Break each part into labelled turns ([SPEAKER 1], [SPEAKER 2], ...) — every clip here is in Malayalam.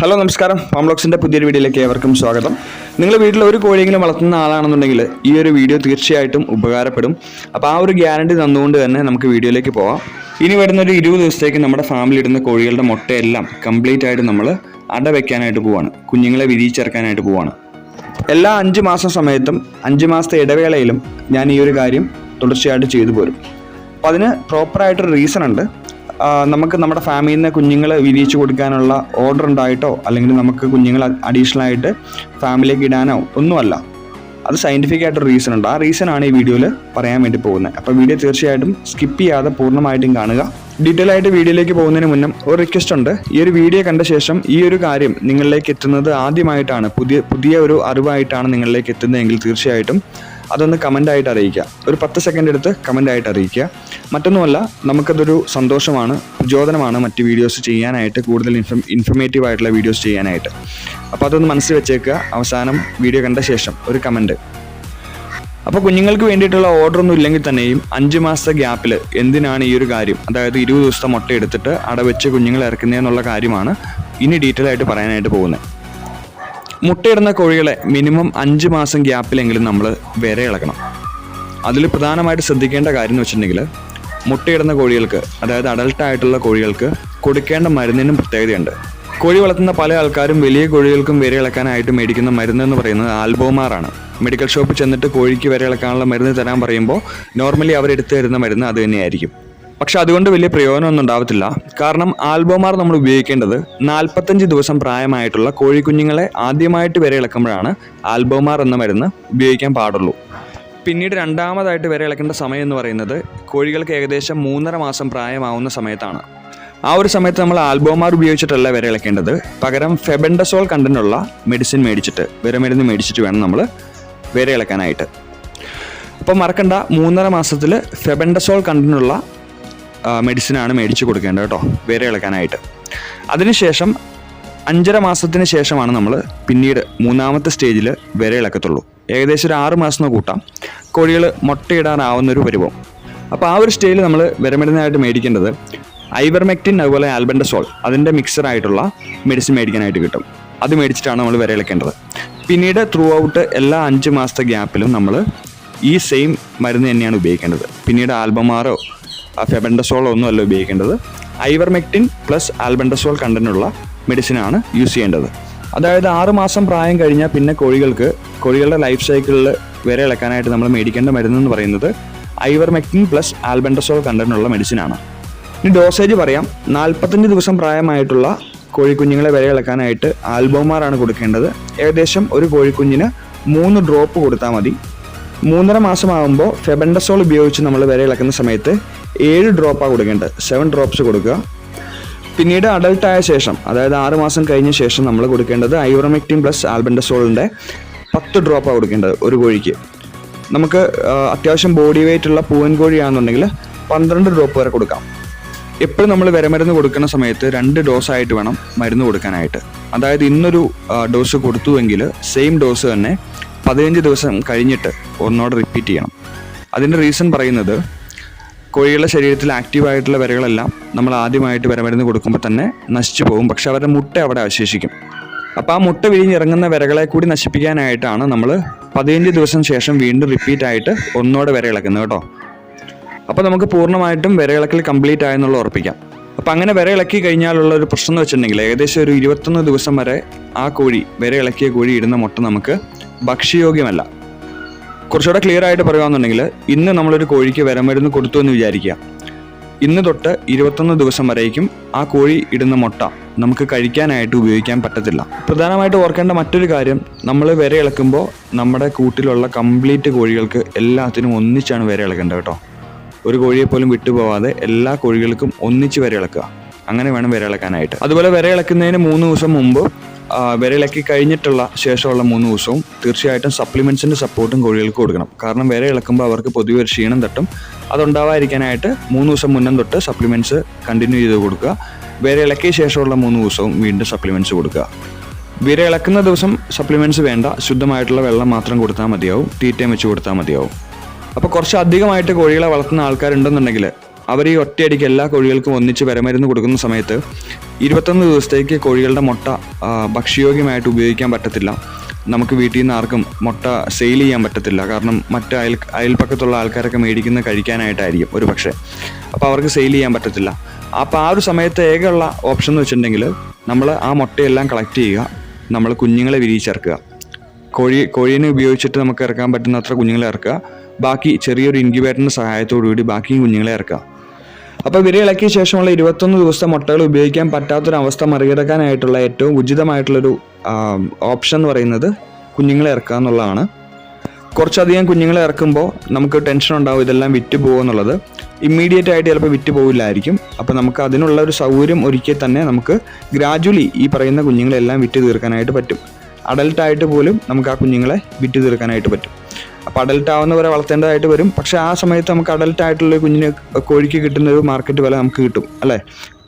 [SPEAKER 1] ഹലോ നമസ്കാരം. ഫാംബ്ലോക്സിന്റെ പുതിയൊരു വീഡിയോയിലേക്ക് ഏവർക്കും സ്വാഗതം. നിങ്ങൾ വീട്ടിൽ ഒരു കോഴിയെങ്കിലും വളർത്തുന്ന ആളാണെന്നുണ്ടെങ്കിൽ ഈ ഒരു വീഡിയോ തീർച്ചയായിട്ടും ഉപകാരപ്പെടും. അപ്പോൾ ആ ഒരു ഗ്യാരണ്ടി തന്നുകൊണ്ട് തന്നെ നമുക്ക് വീഡിയോയിലേക്ക് പോവാം. ഇനി വരുന്ന ഒരു ഇരുപത് ദിവസത്തേക്ക് നമ്മുടെ ഫാമിലി ഇടുന്ന കോഴികളുടെ മുട്ടയെല്ലാം കംപ്ലീറ്റ് ആയിട്ട് നമ്മൾ അട വെക്കാനായിട്ട് പോവാണ്. കുഞ്ഞുങ്ങളെ വിരിയിച്ചിറക്കാനായിട്ട് പോവാണ്. എല്ലാ അഞ്ച് മാസം സമയത്തും അഞ്ച് മാസത്തെ ഇടവേളയിലും ഞാൻ ഈ ഒരു കാര്യം തുടർച്ചയായിട്ട് ചെയ്തു പോരും. അപ്പോൾ അതിന് പ്രോപ്പറായിട്ടൊരു റീസൺ ഉണ്ട്. നമുക്ക് നമ്മുടെ ഫാമിലിയിൽ നിന്ന് കുഞ്ഞുങ്ങൾ വിരിയിച്ചു കൊടുക്കാനുള്ള ഓർഡർ ഉണ്ടായിട്ടോ അല്ലെങ്കിൽ നമുക്ക് കുഞ്ഞുങ്ങൾ അഡീഷണൽ ആയിട്ട് ഫാമിലിയിലേക്ക് ഇടാനോ ഒന്നുമല്ല. അത് സയന്റിഫിക് ആയിട്ടൊരു റീസൺ ഉണ്ട്. ആ റീസൺ ആണ് ഈ വീഡിയോയിൽ പറയാൻ വേണ്ടി പോകുന്നത്. അപ്പോൾ വീഡിയോ തീർച്ചയായിട്ടും സ്കിപ്പ് ചെയ്യാതെ പൂർണമായിട്ടും കാണുക. ഡീറ്റെയിൽ ആയിട്ട് വീഡിയോയിലേക്ക് പോകുന്നതിന് മുന്നേ ഒരു റിക്വസ്റ്റ് ഉണ്ട്. ഈ ഒരു വീഡിയോ കണ്ട ശേഷം ഈ ഒരു കാര്യം നിങ്ങളിലേക്ക് എത്തുന്നത് ആദ്യമായിട്ടാണ്. പുതിയ പുതിയ ഒരു അറിവായിട്ടാണ് നിങ്ങളിലേക്ക് എത്തുന്നതെങ്കിൽ തീർച്ചയായിട്ടും അതൊന്ന് കമന്റ് ആയിട്ട് അറിയിക്കുക. ഒരു പത്ത് സെക്കൻഡ് എടുത്ത് കമന്റ് ആയിട്ട് അറിയിക്കുക. മറ്റൊന്നുമല്ല നമുക്കതൊരു സന്തോഷമാണ് പ്രചോദനമാണ് മറ്റ് വീഡിയോസ് ചെയ്യാനായിട്ട് കൂടുതൽ ഇൻഫം ഇൻഫർമേറ്റീവ് ആയിട്ടുള്ള വീഡിയോസ് ചെയ്യാനായിട്ട്. അപ്പോൾ അതൊന്ന് മനസ്സിൽ വെച്ചേക്കുക. അവസാനം വീഡിയോ കണ്ട ശേഷം ഒരു കമന്റ് അപ്പോൾ കുഞ്ഞുങ്ങൾക്ക് വേണ്ടിയിട്ടുള്ള ഓർഡർ ഒന്നും ഇല്ലെങ്കിൽ തന്നെയും അഞ്ച് മാസത്തെ ഗ്യാപ്പിൽ എന്തിനാണ് ഈ ഒരു കാര്യം? അതായത് ഇരുപത് ദിവസത്തെ മുട്ട എടുത്തിട്ട് അടവെച്ച് കുഞ്ഞുങ്ങളെ ഇറക്കുന്നതെന്നുള്ള കാര്യമാണ് ഇനി ഡീറ്റെയിൽ ആയിട്ട് പറയാനായിട്ട് പോകുന്നത്. മുട്ടയിടുന്ന കോഴികളെ മിനിമം അഞ്ച് മാസം ഗ്യാപ്പിലെങ്കിലും നമ്മൾ വേറെ ഇളക്കണം. അതിൽ പ്രധാനമായിട്ട് ശ്രദ്ധിക്കേണ്ട കാര്യം എന്ന് വെച്ചിട്ടുണ്ടെങ്കിൽ മുട്ടയിടുന്ന കോഴികൾക്ക് അതായത് അഡൽട്ട് ആയിട്ടുള്ള കോഴികൾക്ക് കൊടുക്കേണ്ട മരുന്നിനും പ്രത്യേകതയുണ്ട്. കോഴി വളർത്തുന്ന പല ആൾക്കാരും വലിയ കോഴികൾക്കും വിര ഇളക്കാനായിട്ട് മേടിക്കുന്ന മരുന്ന് എന്ന് പറയുന്നത് ആൽബോമാറാണ് മെഡിക്കൽ ഷോപ്പിൽ ചെന്നിട്ട് കോഴിക്ക് വിര ഇളക്കാനുള്ള മരുന്ന് തരാൻ പറയുമ്പോൾ നോർമലി അവരെടുത്ത് തരുന്ന മരുന്ന് അത് തന്നെയായിരിക്കും. പക്ഷെ അതുകൊണ്ട് വലിയ പ്രയോജനമൊന്നും ഉണ്ടാവത്തില്ല. കാരണം ആൽബോമാർ നമ്മൾ ഉപയോഗിക്കേണ്ടത് നാൽപ്പത്തഞ്ച് ദിവസം പ്രായമായിട്ടുള്ള കോഴിക്കുഞ്ഞുങ്ങളെ ആദ്യമായിട്ട് വരെ ഇളക്കുമ്പോഴാണ് ആൽബോമാർ എന്ന മരുന്ന് ഉപയോഗിക്കാൻ പാടുള്ളൂ. പിന്നീട് രണ്ടാമതായിട്ട് വരെ ഇളക്കേണ്ട സമയം എന്ന് പറയുന്നത് കോഴികൾക്ക് ഏകദേശം മൂന്നര മാസം പ്രായമാവുന്ന സമയത്താണ്. ആ ഒരു സമയത്ത് നമ്മൾ ആൽബോമാർ ഉപയോഗിച്ചിട്ടല്ല വരെ ഇളക്കേണ്ടത്. പകരം ഫെബൻഡസോൾ കണ്ടന്റുള്ള മെഡിസിൻ മേടിച്ചിട്ട് വിരമരുന്ന് മേടിച്ചിട്ട് വേണം നമ്മൾ വരെ ഇളക്കാനായിട്ട്. അപ്പോൾ മറക്കണ്ട മൂന്നര മാസത്തിൽ ഫെബൻഡസോൾ കണ്ടന്റുള്ള മെഡിസിനാണ് മേടിച്ച് കൊടുക്കേണ്ടത് കേട്ടോ വേറെ ഇളക്കാനായിട്ട്. അതിനുശേഷം അഞ്ചര മാസത്തിന് ശേഷമാണ് നമ്മൾ പിന്നീട് മൂന്നാമത്തെ സ്റ്റേജിൽ വിര ഇളക്കത്തുള്ളൂ. ഏകദേശം ഒരു ആറ് മാസം എന്ന് കൂട്ടാം കോഴികൾ മുട്ടയിടാനാവുന്നൊരു പരുവം അപ്പോൾ ആ ഒരു സ്റ്റേജിൽ നമ്മൾ വിരമരുന്നായിട്ട് മേടിക്കേണ്ടത് ഐവർമെക്റ്റിൻ അതുപോലെ ആൽബൻഡസോൾ അതിന്റെ മിക്സറായിട്ടുള്ള മെഡിസിൻ മേടിക്കാനായിട്ട് കിട്ടും. അത് മേടിച്ചിട്ടാണ് നമ്മൾ വിര ഇളക്കേണ്ടത്. പിന്നീട് ത്രൂ ഔട്ട് എല്ലാ അഞ്ച് മാസത്തെ ഗ്യാപ്പിലും നമ്മൾ ഈ സെയിം മരുന്ന് തന്നെയാണ് ഉപയോഗിക്കേണ്ടത്. പിന്നീട് ആൽബമാറോ ആ ഫെബൻഡസോളോ ഒന്നും അല്ല ഉപയോഗിക്കേണ്ടത്. ഐവർമെക്റ്റിൻ പ്ലസ് ആൽബൻഡസോൾ കണ്ടന്റുള്ള മെഡിസിനാണ് യൂസ് ചെയ്യേണ്ടത്. അതായത് ആറ് മാസം പ്രായം കഴിഞ്ഞാൽ പിന്നെ കോഴികൾക്ക് കോഴികളുടെ ലൈഫ് സൈക്കിളിൽ വരെ ഇളക്കാനായിട്ട് നമ്മൾ മേടിക്കേണ്ട മരുന്ന് എന്ന് പറയുന്നത് ഐവർമെക്ടിൻ പ്ലസ് ആൽബൻഡസോൾ കണ്ടന്റുള്ള മെഡിസിനാണ്. ഇനി ഡോസേജ് പറയാം. നാൽപ്പത്തഞ്ച് ദിവസം പ്രായമായിട്ടുള്ള കോഴിക്കുഞ്ഞുങ്ങളെ വരെ ഇളക്കാനായിട്ട് ആൽബോമാറാണ് കൊടുക്കേണ്ടത്. ഏകദേശം ഒരു കോഴിക്കുഞ്ഞിന് മൂന്ന് ഡ്രോപ്പ് കൊടുത്താൽ മതി. മൂന്നര മാസമാകുമ്പോൾ ഫെബൻഡസോൾ ഉപയോഗിച്ച് നമ്മൾ വരെ ഇളക്കുന്ന സമയത്ത് ഏഴ് ഡ്രോപ്പാണ് കൊടുക്കേണ്ടത്. സെവൻ ഡ്രോപ്സ് കൊടുക്കുക. പിന്നീട് അഡൾട്ട് ആയ ശേഷം അതായത് ആറ് മാസം കഴിഞ്ഞ ശേഷം നമ്മൾ കൊടുക്കേണ്ടത് ഐവറമെക്റ്റിൻ പ്ലസ് ആൽബൻഡസോളിന്റെ പത്ത് ഡ്രോപ്പാണ് കൊടുക്കേണ്ടത് ഒരു കോഴിക്ക്. നമുക്ക് അത്യാവശ്യം ബോഡി വെയിറ്റ് ഉള്ള പൂവൻ കോഴിയാണെന്നുണ്ടെങ്കിൽ പന്ത്രണ്ട് ഡ്രോപ്പ് വരെ കൊടുക്കാം. എപ്പോഴും നമ്മൾ വിരമരുന്ന് കൊടുക്കുന്ന സമയത്ത് രണ്ട് ഡോസ് ആയിട്ട് വേണം മരുന്ന് കൊടുക്കാനായിട്ട്. അതായത് ഇന്നൊരു ഡോസ് കൊടുത്തുവെങ്കിൽ സെയിം ഡോസ് തന്നെ പതിനഞ്ച് ദിവസം കഴിഞ്ഞിട്ട് ഒന്നോടെ റിപ്പീറ്റ് ചെയ്യണം. അതിന്റെ റീസൺ പറയുന്നത് കോഴികളുടെ ശരീരത്തിൽ ആക്റ്റീവായിട്ടുള്ള വരകളെല്ലാം നമ്മൾ ആദ്യമായിട്ട് വരമരുന്ന് കൊടുക്കുമ്പോൾ തന്നെ നശിച്ചു പോകും. പക്ഷെ അവരുടെ മുട്ട അവിടെ അവശേഷിക്കും. അപ്പോൾ ആ മുട്ട വിരിഞ്ഞിറങ്ങുന്ന വിരകളെ കൂടി നശിപ്പിക്കാനായിട്ടാണ് നമ്മൾ പതിനഞ്ച് ദിവസം ശേഷം വീണ്ടും റിപ്പീറ്റ് ആയിട്ട് ഒന്നോടെ വിര ഇളക്കുന്നത് കേട്ടോ. അപ്പോൾ നമുക്ക് പൂർണമായിട്ടും വിരയിളക്കൽ കംപ്ലീറ്റ് ആയെന്നുള്ള ഉറപ്പിക്കാം. അപ്പോൾ അങ്ങനെ വിര ഇളക്കി കഴിഞ്ഞാലുള്ള ഒരു പ്രശ്നം എന്ന് വെച്ചിട്ടുണ്ടെങ്കിൽ ഏകദേശം ഒരു ഇരുപത്തൊന്ന് ദിവസം വരെ ആ കോഴി വിര ഇളക്കിയ കോഴി ഇടുന്ന മുട്ട നമുക്ക് ഭക്ഷ്യയോഗ്യമല്ല. കുറച്ചുകൂടെ ക്ലിയർ ആയിട്ട് പറയുകയാണെന്നുണ്ടെങ്കിൽ ഇന്ന് നമ്മളൊരു കോഴിക്ക് വിരമരുന്ന് കൊടുത്തു എന്ന് വിചാരിക്കുക. ഇന്ന് തൊട്ട് ഇരുപത്തൊന്ന് ദിവസം വരേക്കും ആ കോഴി ഇടുന്ന മുട്ട നമുക്ക് കഴിക്കാനായിട്ട് ഉപയോഗിക്കാൻ പറ്റത്തില്ല. പ്രധാനമായിട്ട് ഓർക്കേണ്ട മറ്റൊരു കാര്യം നമ്മൾ വിര ഇളക്കുമ്പോൾ നമ്മുടെ കൂട്ടിലുള്ള കംപ്ലീറ്റ് കോഴികൾക്ക് എല്ലാത്തിനും ഒന്നിച്ചാണ് വിര ഇളക്കേണ്ടത് കേട്ടോ. ഒരു കോഴിയെ പോലും വിട്ടുപോവാതെ എല്ലാ കോഴികൾക്കും ഒന്നിച്ച് വിര ഇളക്കുക. അങ്ങനെ വേണം വിര ഇളക്കാനായിട്ട്. അതുപോലെ വിര ഇളക്കുന്നതിന് മൂന്ന് ദിവസം മുമ്പ് ആ, വിര കഴിഞ്ഞിട്ടുള്ള ശേഷമുള്ള മൂന്ന് ദിവസവും തീർച്ചയായിട്ടും സപ്ലിമെൻസിന്റെ സപ്പോർട്ടും കോഴികൾക്ക് കൊടുക്കണം. കാരണം വിര ഇളക്കുമ്പോൾ അവർക്ക് പൊതുവെ ഒരു ക്ഷീണം തട്ടും. അതുണ്ടാവാതിരിക്കാനായിട്ട് മൂന്ന് ദിവസം മുന്നം തൊട്ട് സപ്ലിമെന്റ്സ് കണ്ടിന്യൂ ചെയ്ത് കൊടുക്കുക. വിര ഇളക്കിയ ശേഷമുള്ള മൂന്ന് ദിവസവും വീണ്ടും സപ്ലിമെന്റ്സ് കൊടുക്കുക. വിര ഇളക്കുന്ന ദിവസം സപ്ലിമെന്റ്സ് വേണ്ട. ശുദ്ധമായിട്ടുള്ള വെള്ളം മാത്രം കൊടുത്താൽ മതിയാവും. തീറ്റയും വെച്ച് കൊടുത്താൽ മതിയാവും. അപ്പോൾ കുറച്ച് അധികമായിട്ട് കോഴികളെ വളർത്തുന്ന ആൾക്കാരുണ്ടെന്നുണ്ടെങ്കിൽ അവർ ഈ ഒറ്റയടിക്ക് എല്ലാ കോഴികൾക്കും ഒന്നിച്ച് വിരമരുന്ന് കൊടുക്കുന്ന സമയത്ത് ഇരുപത്തൊന്ന് ദിവസത്തേക്ക് കോഴികളുടെ മുട്ട ഭക്ഷ്യയോഗ്യമായിട്ട് ഉപയോഗിക്കാൻ പറ്റത്തില്ല. നമുക്ക് വീട്ടിൽ നിന്ന് ആർക്കും മുട്ട സെയിൽ ചെയ്യാൻ പറ്റത്തില്ല. കാരണം മറ്റ് അയൽ അയൽപ്പക്കത്തുള്ള ആൾക്കാരൊക്കെ മേടിക്കുന്ന കഴിക്കാനായിട്ടായിരിക്കും ഒരു പക്ഷേ. അപ്പോൾ അവർക്ക് സെയിൽ ചെയ്യാൻ പറ്റത്തില്ല. അപ്പോൾ ആ ഒരു സമയത്ത് ഏകയുള്ള ഓപ്ഷൻ എന്ന് വെച്ചിട്ടുണ്ടെങ്കിൽ നമ്മൾ ആ മുട്ടയെല്ലാം കളക്ട് ചെയ്യുക. നമ്മൾ കുഞ്ഞുങ്ങളെ വിരിയിച്ചിറക്കുക. കോഴി കോഴീനെ ഉപയോഗിച്ചിട്ട് നമുക്ക് ഇറക്കാൻ പറ്റുന്ന അത്ര കുഞ്ഞുങ്ങളെ ഇറക്കുക. ബാക്കി ചെറിയൊരു ഇൻക്യുബേറ്ററിന്റെ സഹായത്തോടു കൂടി ബാക്കി കുഞ്ഞുങ്ങളെ ഇറക്കുക. അപ്പോൾ വിരയിളക്കിയ ശേഷമുള്ള ഇരുപത്തൊന്ന് ദിവസത്തെ മുട്ടകൾ ഉപയോഗിക്കാൻ പറ്റാത്തൊരവസ്ഥ മറികടക്കാനായിട്ടുള്ള ഏറ്റവും ഉചിതമായിട്ടുള്ളൊരു ഓപ്ഷൻ എന്ന് പറയുന്നത് കുഞ്ഞുങ്ങളെ ഇറക്കുക എന്നുള്ളതാണ്. കുറച്ചധികം കുഞ്ഞുങ്ങളെ ഇറക്കുമ്പോൾ നമുക്ക് ടെൻഷൻ ഉണ്ടാവും ഇതെല്ലാം വിറ്റ് പോകുമെന്നുള്ളത് ഇമ്മീഡിയറ്റ് ആയിട്ട് ചിലപ്പോൾ വിറ്റ് പോകില്ലായിരിക്കും അപ്പോൾ നമുക്ക് അതിനുള്ള ഒരു സൗകര്യം ഒരിക്കൽ തന്നെ നമുക്ക് ഗ്രാജുവലി ഈ പറയുന്ന കുഞ്ഞുങ്ങളെല്ലാം വിറ്റ് തീർക്കാനായിട്ട് പറ്റും. അഡൽട്ടായിട്ട് പോലും നമുക്ക് ആ കുഞ്ഞുങ്ങളെ വിറ്റ് തീർക്കാനായിട്ട് പറ്റും. അപ്പോൾ അഡൽട്ട് ആവുന്നവരെ വളർത്തേണ്ടതായിട്ട് വരും. പക്ഷേ ആ സമയത്ത് നമുക്ക് അഡൽട്ട് ആയിട്ടുള്ള കുഞ്ഞിന് കോഴിക്ക് കിട്ടുന്ന ഒരു മാർക്കറ്റ് വില നമുക്ക് കിട്ടും അല്ലേ?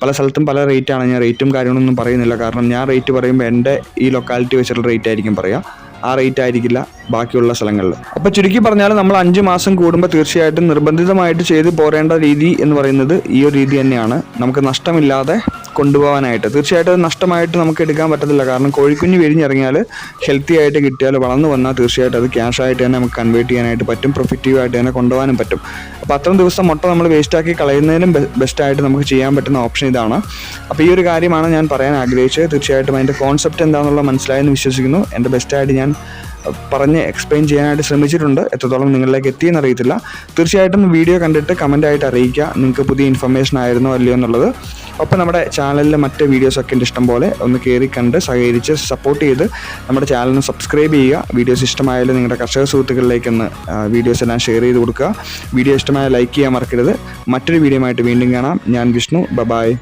[SPEAKER 1] പല സ്ഥലത്തും പല റേറ്റ് ആണ്. ഞാൻ റേറ്റും കാര്യങ്ങളൊന്നും പറയുന്നില്ല. കാരണം ഞാൻ റേറ്റ് പറയുമ്പോൾ എന്റെ ഈ ലൊക്കാലിറ്റി വെച്ചിട്ടുള്ള റേറ്റ് ആയിരിക്കും പറയുക ആ റേറ്റ് ആയിരിക്കില്ല ബാക്കിയുള്ള സ്ഥലങ്ങളിൽ. അപ്പോൾ ചുരുക്കി പറഞ്ഞാൽ നമ്മൾ അഞ്ച് മാസം കൂടുമ്പോൾ തീർച്ചയായിട്ടും നിർബന്ധിതമായിട്ട് ചെയ്ത് പോരേണ്ട രീതി എന്ന് പറയുന്നത് ഈ ഒരു രീതി തന്നെയാണ്. നമുക്ക് നഷ്ടമില്ലാതെ കൊണ്ടുപോകാനായിട്ട് തീർച്ചയായിട്ടും നഷ്ടമായിട്ട് നമുക്ക് എടുക്കാൻ പറ്റത്തില്ല. കാരണം കോഴിക്കുഞ്ഞ് വിരിഞ്ഞിറങ്ങിയാൽ ഹെൽത്തി ആയിട്ട് കിട്ടിയാൽ വളർന്നു വന്നാൽ തീർച്ചയായിട്ടും അത് ക്യാഷ് ആയിട്ട് തന്നെ നമുക്ക് കൺവേർട്ട് ചെയ്യാനായിട്ട് പറ്റും. പ്രൊഫിറ്റീവ് ആയിട്ട് തന്നെ കൊണ്ടുപോകാനും പറ്റും. അപ്പോൾ അത്രയും ദിവസം മുട്ട നമ്മൾ വേസ്റ്റാക്കി കളയുന്നതിനും ബെസ്റ്റായിട്ട് നമുക്ക് ചെയ്യാൻ പറ്റുന്ന ഓപ്ഷൻ ഇതാണ്. അപ്പോൾ ഈ ഒരു കാര്യമാണ് ഞാൻ പറയാൻ ആഗ്രഹിച്ചത്. തീർച്ചയായിട്ടും അതിന്റെ കോൺസെപ്റ്റ് എന്താണെന്നുള്ള മനസ്സിലായെന്ന് വിശ്വസിക്കുന്നു. എന്റെ ബെസ്റ്റായിട്ട് ഞാൻ പറഞ്ഞ് എക്സ്പ്ലെയിൻ ചെയ്യാനായിട്ട് ശ്രമിച്ചിട്ടുണ്ട്. എത്രത്തോളം നിങ്ങളിലേക്ക് എത്തിയെന്ന് അറിയത്തില്ല. തീർച്ചയായിട്ടും വീഡിയോ കണ്ടിട്ട് കമന്റ് ആയിട്ട് അറിയിക്കുക. നിങ്ങൾക്ക് പുതിയ ഇൻഫർമേഷൻ ആയിരുന്നോ അല്ലയോ എന്നുള്ളത്. ഒപ്പം നമ്മുടെ ചാനലിലെ മറ്റ് വീഡിയോസൊക്കെ ഉണ്ട് ഇഷ്ടം പോലെ. ഒന്ന് കയറി കണ്ട് സഹകരിച്ച് സപ്പോർട്ട് ചെയ്ത് നമ്മുടെ ചാനലിന് സബ്സ്ക്രൈബ് ചെയ്യുക. വീഡിയോസ് ഇഷ്ടമായാലും നിങ്ങളുടെ കർഷക സുഹൃത്തുക്കളിലേക്കൊന്ന് വീഡിയോസ് എല്ലാം ഷെയർ ചെയ്ത് കൊടുക്കുക. വീഡിയോ ഇഷ്ടമായ ലൈക്ക് ചെയ്യാൻ മറക്കരുത്. മറ്റൊരു വീഡിയോ ആയിട്ട് വീണ്ടും കാണാം. ഞാൻ വിഷ്ണു. ബബായ്